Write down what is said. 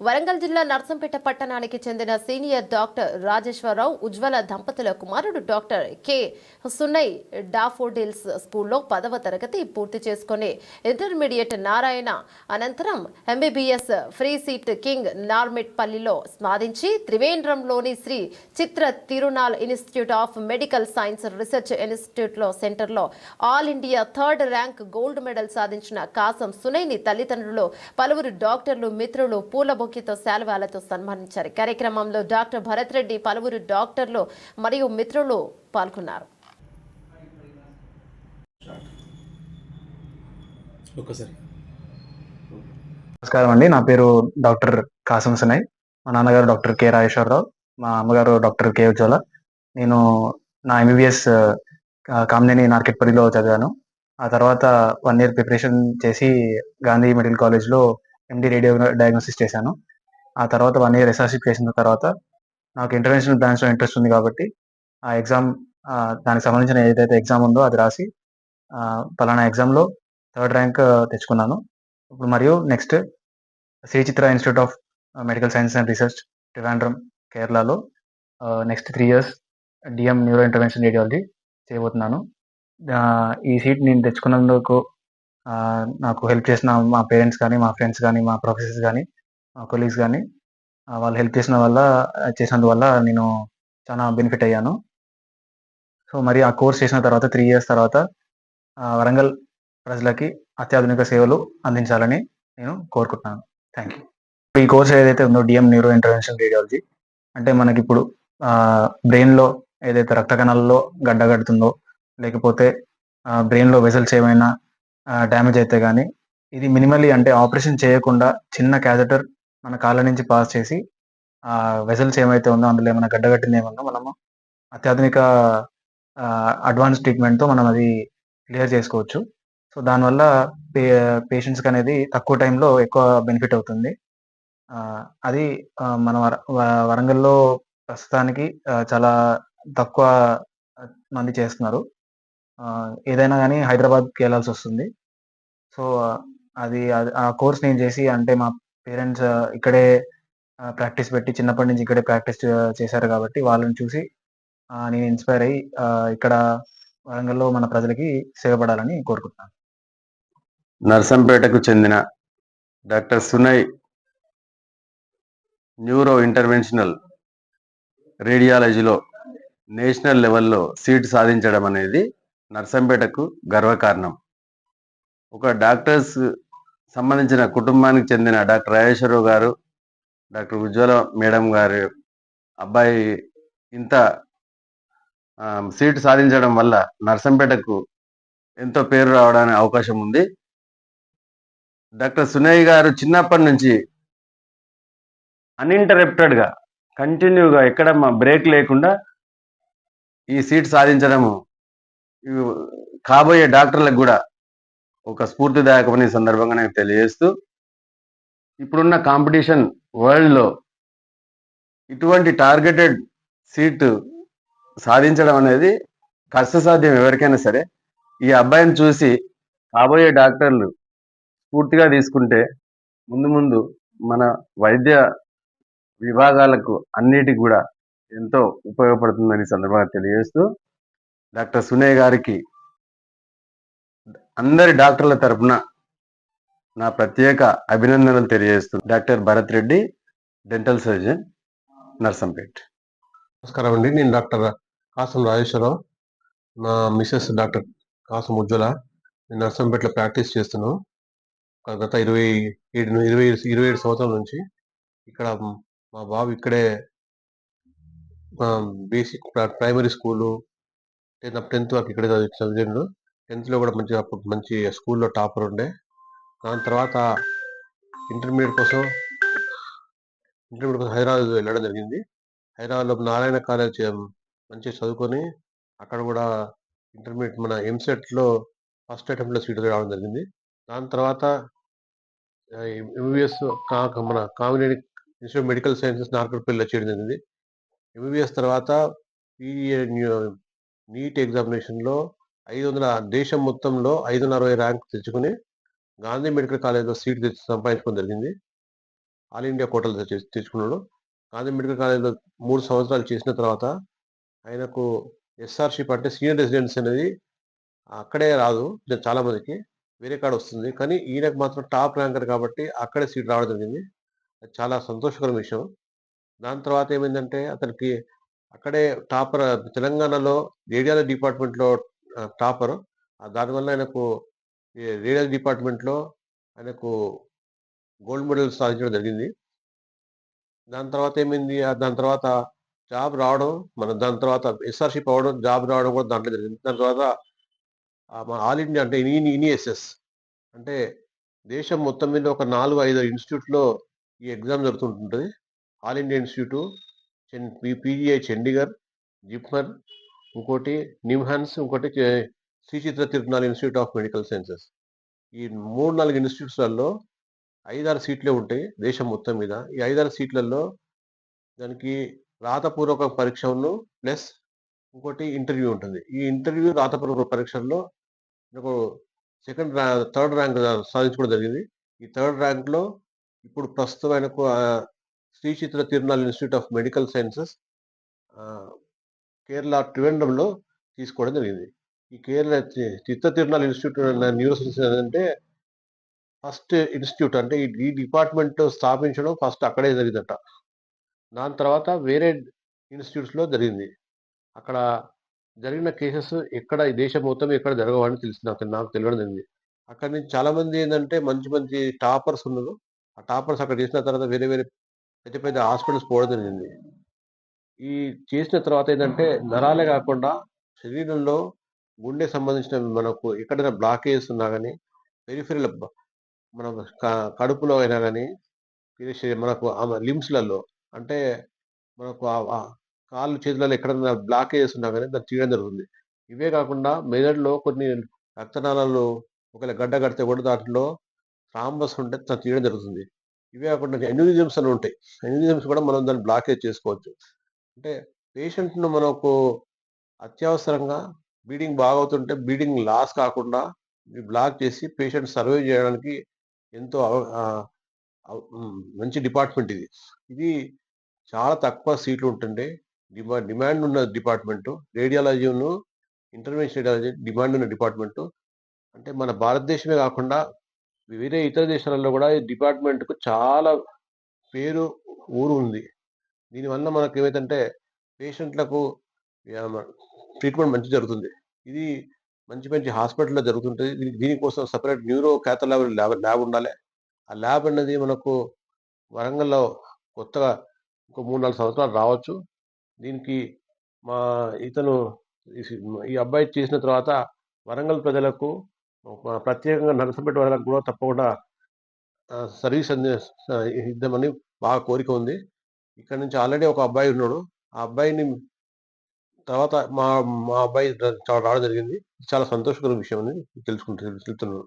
వరంగల్ జిల్లా నర్సంపేట పట్టణానికి చెందిన సీనియర్ డాక్టర్ రాజేశ్వరరావు ఉజ్వల దంపతుల కుమారుడు డాక్టర్ కె సున్నై డాఫోడిల్స్ స్కూల్లో పదవ తరగతి పూర్తి చేసుకుని ఇంటర్మీడియట్ నారాయణ అనంతరం ఎంబీబీఎస్ ఫ్రీ సీట్ కింగ్ నార్మెట్ పల్లిలో సాధించి త్రివేంద్రంలోని Shri Chitra Tirunal institute of medical science research ఇన్స్టిట్యూట్లో సెంటర్లో all India third rank gold medal సాధించిన కాసం సునైని తల్లిదండ్రులు పలువురు డాక్టర్లు మిత్రులు పూల బొక్కితో శాలువాలతో సన్మానించారు. కార్యక్రమంలో డాక్టర్ భరత్ రెడ్డి పలువురు డాక్టర్లు మరియు మిత్రులు పాల్గొన్నారు. నమస్కారం అండి. నా పేరు డాక్టర్ కాసం సునయ్ మా నాన్నగారు డాక్టర్ కె రాజేశ్వరరావు. మా అమ్మగారు డాక్టర్ కె ఉజ్వల. నేను నా ఎంబీబీఎస్ కామినేని నార్కెట్పల్లిలో చదివాను. ఆ తర్వాత వన్ ఇయర్ ప్రిపరేషన్ చేసి గాంధీ మెడికల్ కాలేజ్లో ఎండి రేడియో డయాగ్నోసిస్ చేశాను. ఆ తర్వాత వన్ ఇయర్ ఎస్ఆర్షిప్ చేసిన తర్వాత నాకు ఇంటర్నేషనల్ బ్రాంచ్లో ఇంట్రెస్ట్ ఉంది కాబట్టి ఆ ఎగ్జామ్ దానికి సంబంధించిన ఏదైతే ఎగ్జామ్ ఉందో అది రాసి పలానా ఎగ్జామ్లో థర్డ్ ర్యాంక్ తెచ్చుకున్నాను. ఇప్పుడు మరియు next Shri Chitra institute of medical science and research Trivandrum కేరళలో next three years DM neuro intervention radiology చేయబోతున్నాను. ఈ సీట్ నేను తెచ్చుకున్నందుకు నాకు హెల్ప్ చేసిన మా పేరెంట్స్ కానీ మా ఫ్రెండ్స్ కానీ మా ప్రొఫెసర్స్ కానీ మా కొలీగ్స్ కానీ వాళ్ళు హెల్ప్ చేసిన వల్ల చేసినందువల్ల నేను చాలా బెనిఫిట్ అయ్యాను. సో మరి ఆ కోర్స్ చేసిన తర్వాత త్రీ ఇయర్స్ తర్వాత వరంగల్ ప్రజలకి అత్యాధునిక సేవలు అందించాలని నేను కోరుకుంటున్నాను. థ్యాంక్ యూ ఈ కోర్స్ ఏదైతే ఉందో డిఎం న్యూరో ఇంటర్వెన్షన్ రేడియాలజీ అంటే మనకి ఇప్పుడు బ్రెయిన్లో ఏదైతే రక్త కణాలలో గడ్డ కడుతుందో లేకపోతే బ్రెయిన్లో వెజల్స్ ఏమైనా డ్యామేజ్ అయితే కానీ ఇది మినిమల్లీ అంటే ఆపరేషన్ చేయకుండా చిన్న క్యాథెటర్ మన కాళ్ళ నుంచి పాస్ చేసి ఆ వెజల్స్ ఏమైతే ఉందో అందులో ఏమైనా గడ్డగట్టింది ఏమన్నా మనము అత్యాధునిక అడ్వాన్స్ ట్రీట్మెంట్తో మనం అది క్లియర్ చేసుకోవచ్చు. సో దానివల్ల పే పేషెంట్స్కి అనేది తక్కువ టైంలో ఎక్కువ బెనిఫిట్ అవుతుంది. అది మన వర వ- వరంగల్లో ప్రస్తుతానికి చాలా తక్కువ మంది చేస్తున్నారు. ఏదైనా కానీ హైదరాబాద్కి వెళ్ళాల్సి వస్తుంది. సో అది అది- ఆ కోర్స్ నేను చేసి అంటే మా పేరెంట్స్ ఇక్కడే ప్రాక్టీస్ పెట్టి చిన్నప్పటి నుంచి ఇక్కడే ప్రాక్టీస్ చేశారు కాబట్టి వాళ్ళని చూసి నేను ఇన్స్పైర్ అయ్యి ఇక్కడ వరంగల్లో మన ప్రజలకి సేవపడాలని కోరుకుంటున్నాను. నర్సంపేటకు చెందిన డాక్టర్ సునయ్ న్యూరో ఇంటర్వెన్షనల్ రేడియాలజీలో నేషనల్ లెవెల్లో సీట్ సాధించడం అనేది నర్సంపేటకు గర్వకారణం. ఒక డాక్టర్స్ సంబంధించిన కుటుంబానికి చెందిన డాక్టర్ రాజేశ్వరరావు గారు డాక్టర్ ఉజ్వల మేడం గారు అబ్బాయి ఇంత సీటు సాధించడం వల్ల నర్సంపేటకు ఎంతో పేరు రావడానికి అవకాశం ఉంది. డాక్టర్ సునయ్ గారు చిన్నప్పటి నుంచి అన్ఇంటరప్టెడ్గా కంటిన్యూగా ఎక్కడ మా బ్రేక్ లేకుండా ఈ సీట్ సాధించడము కాబోయే డాక్టర్లకు కూడా ఒక స్ఫూర్తిదాయకమని సందర్భంగా నేను తెలియజేస్తూ ఇప్పుడున్న కాంపిటీషన్ వరల్డ్లో ఇటువంటి టార్గెటెడ్ సీటు సాధించడం అనేది కష్టసాధ్యం ఎవరికైనా సరే. ఈ అబ్బాయిని చూసి కాబోయే డాక్టర్లు స్ఫూర్తిగా తీసుకుంటే ముందు ముందు మన వైద్య విభాగాలకు అన్నిటికి కూడా ఎంతో ఉపయోగపడుతుందని సందర్భంగా తెలియజేస్తూ డాక్టర్ సునయ్ గారికి అందరి డాక్టర్ల తరపున నా ప్రత్యేక అభినందనలు తెలియజేస్తుంది doctor Bharat Reddy dental surgeon Narsampet. నమస్కారం అండి. నేను డాక్టర్ కాసం రాజేశ్వరరావు. నా మిసెస్ డాక్టర్ కాసం ఉజ్వల. నేను నర్సంపేటలో ప్రాక్టీస్ చేస్తున్నాను. ఒక గత ఇరవై ఏడు ఇరవై ఇరవై ఏడు సంవత్సరాల నుంచి ఇక్కడ మా బాబు ఇక్కడే basic primary school tenth tenth వరకు ఇక్కడే చదివి చదివాడు. టెన్త్లో కూడా మంచి మంచి స్కూల్లో టాపర్ ఉండే. దాని తర్వాత ఇంటర్మీడియట్ కోసం ఇంటర్మీడియట్ కోసం హైదరాబాద్ వెళ్ళడం జరిగింది. హైదరాబాద్లో నారాయణ కాలేజ్ మంచి మంచిగా చదువుకొని అక్కడ కూడా ఇంటర్మీడియట్ మన ఎంసెట్లో ఫస్ట్ అటెంప్ట్లో సీట్ రావడం జరిగింది. దాని తర్వాత ఎంబీబీఎస్ మన కామినేని ఇన్స్టిట్యూట్ మెడికల్ సైన్సెస్ నార్కట్పల్లిలో చేయడం జరిగింది. ఎంబీబీఎస్ తర్వాత నీట్ ఎగ్జామినేషన్లో ఐదు వందల దేశం మొత్తంలో ఐదు వందల అరవై ర్యాంక్ తెచ్చుకుని గాంధీ మెడికల్ కాలేజ్లో సీట్ తెచ్చి సంపాదించుకోవడం జరిగింది. ఆల్ ఇండియా కోటలు తెచ్చుకున్నాడు. గాంధీ మెడికల్ కాలేజ్లో మూడు సంవత్సరాలు చేసిన తర్వాత ఆయనకు ఎస్ఆర్షిప్ అంటే సీనియర్ రెసిడెన్స్ అనేది అక్కడే రాదు చాలామందికి. చాలా మందికి వేరే కాడ వస్తుంది. కానీ ఈయనకు మాత్రం టాప్ ర్యాంకర్ కాబట్టి అక్కడే సీట్ రావడం జరిగింది. అది చాలా సంతోషకర విషయం. దాని తర్వాత ఏమైందంటే అతనికి అక్కడే టాపర్ తెలంగాణలో రేడియాలజీ డిపార్ట్మెంట్లో టాపర్. దానివల్ల ఆయనకు ఈ డిపార్ట్మెంట్లో ఆయనకు గోల్డ్ మెడల్ సాధించడం జరిగింది. దాని తర్వాత ఏమైంది? దాని తర్వాత జాబ్ రావడం మన దాని తర్వాత ఎస్ఆర్షిప్ అవ్వడం జాబ్ రావడం కూడా దాంట్లో జరిగింది. దాని తర్వాత మన ఆల్ ఇండియా అంటే ఇని ఇనిఎస్ఎస్ అంటే దేశం మొత్తం మీద ఒక నాలుగు ఐదు ఇన్స్టిట్యూట్లో ఈ ఎగ్జామ్ జరుగుతుంటుంది. ఆల్ ఇండియా ఇన్స్టిట్యూట్ చెన్ పీజీఐ చండీగఢ్ జిప్మర్ ఇంకోటి నిమ్హాన్స్ ఇంకోటి Shri Chitra Shri Chitra Tirunal institute of medical sciences. ఈ మూడు నాలుగు ఇన్స్టిట్యూట్స్లలో ఐదారు సీట్లే ఉంటాయి దేశం మొత్తం మీద. ఈ ఐదారు సీట్లలో దానికి రాతపూర్వక పరీక్షను ప్లస్ ఇంకోటి ఇంటర్వ్యూ ఉంటుంది. ఈ ఇంటర్వ్యూ రాతపూర్వక పరీక్షల్లో నాకు సెకండ్ ర్యా థర్డ్ ర్యాంక్ సాధించుకోవడం జరిగింది. ఈ థర్డ్ ర్యాంక్లో ఇప్పుడు ప్రస్తుతం ఆయనకు ఆ, Shri Chitra Tirunal institute of medical sciences Kerala ట్రివెండ్రంలో తీసుకోవడం జరిగింది. ఈ కేరళ చిత్త Chitra Tirunal institute neuro science first institute అంటే ఈ- డిపార్ట్మెంట్ స్థాపించడం ఫస్ట్ అక్కడే జరిగిందట. దాని తర్వాత వేరే ఇన్స్టిట్యూట్స్లో జరిగింది. అక్కడ జరిగిన కేసెస్ ఎక్కడ ఈ దేశం మొత్తం ఎక్కడ జరగవని తెలిసి నాకు నాకు తెలియడం జరిగింది. అక్కడ నుంచి చాలామంది ఏంటంటే మంచి మంచి టాపర్స్ ఉన్నారు. ఆ టాపర్స్ అక్కడ చేసిన తర్వాత వేరే వేరే పెద్ద పెద్ద హాస్పిటల్స్ పోవడం జరిగింది. ఈ చేసిన తర్వాత ఏంటంటే నరాలే కాకుండా శరీరంలో గుండె సంబంధించిన మనకు ఎక్కడైనా బ్లాకేజ్ ఉన్నా కానీ పెరిఫెరల్ మన కడుపులో అయినా కానీ మనకు లిమ్స్లలో అంటే మనకు కాళ్ళు చేతులలో ఎక్కడైనా బ్లాకేజెస్ ఉన్నా కానీ దాన్ని తీయడం జరుగుతుంది. ఇవే కాకుండా మెదడులో కొన్ని రక్తనాళాలు ఒకవేళ గడ్డ కడితే కూడా దాంట్లో థ్రాంబస్ ఉంటే దాన్ని తీయడం జరుగుతుంది. ఇవే కాకుండా ఎన్యూరిజమ్స్ అని ఉంటాయి. ఎన్యూరిజమ్స్ కూడా మనం దాన్ని బ్లాకేజ్ చేసుకోవచ్చు. అంటే పేషెంట్ను మనకు అత్యవసరంగా బ్లీడింగ్ బాగవుతుంటే బ్లీడింగ్ లాస్ కాకుండా బ్లాక్ చేసి పేషెంట్ సర్వే చేయడానికి ఎంతో మంచి డిపార్ట్మెంట్ ఇది. ఇది చాలా తక్కువ సీట్లు ఉంటుండే డిమా డిమాండ్ ఉన్న డిపార్ట్మెంటు. రేడియాలజీను ఇంటర్వెన్షన్ రేడియాలజీ డిమాండ్ ఉన్న డిపార్ట్మెంటు. అంటే మన భారతదేశమే కాకుండా వేరే ఇతర దేశాలలో కూడా ఈ డిపార్ట్మెంట్కు చాలా పేరు ఊరు ఉంది. దీనివల్ల మనకు ఏమైతుంటే పేషెంట్లకు ట్రీట్మెంట్ మంచి జరుగుతుంది. ఇది మంచి మంచి హాస్పిటల్లో జరుగుతుంటుంది దీని- దీనికోసం separate neuro cath lab lab lab ఉండాలి. ఆ ల్యాబ్ అనేది మనకు వరంగల్లో కొత్తగా ఇంకో మూడు నాలుగు సంవత్సరాలు రావచ్చు. దీనికి మా ఇతను ఈ- అబ్బాయి చేసిన తర్వాత వరంగల్ ప్రజలకు ప్రత్యేకంగా నరసంపేట వాళ్ళకు కూడా తప్పకుండా సర్వీస్ అంది ఇద్దామని బాగా కోరిక ఉంది. ఇక్కడ నుంచి ఆల్రెడీ ఒక అబ్బాయి ఉన్నాడు. ఆ అబ్బాయిని తర్వాత మా మా అబ్బాయి చాలా రావడం జరిగింది. చాలా సంతోషకరమైన విషయం అని తెలుసుకుంటు తెలుపుతున్నాను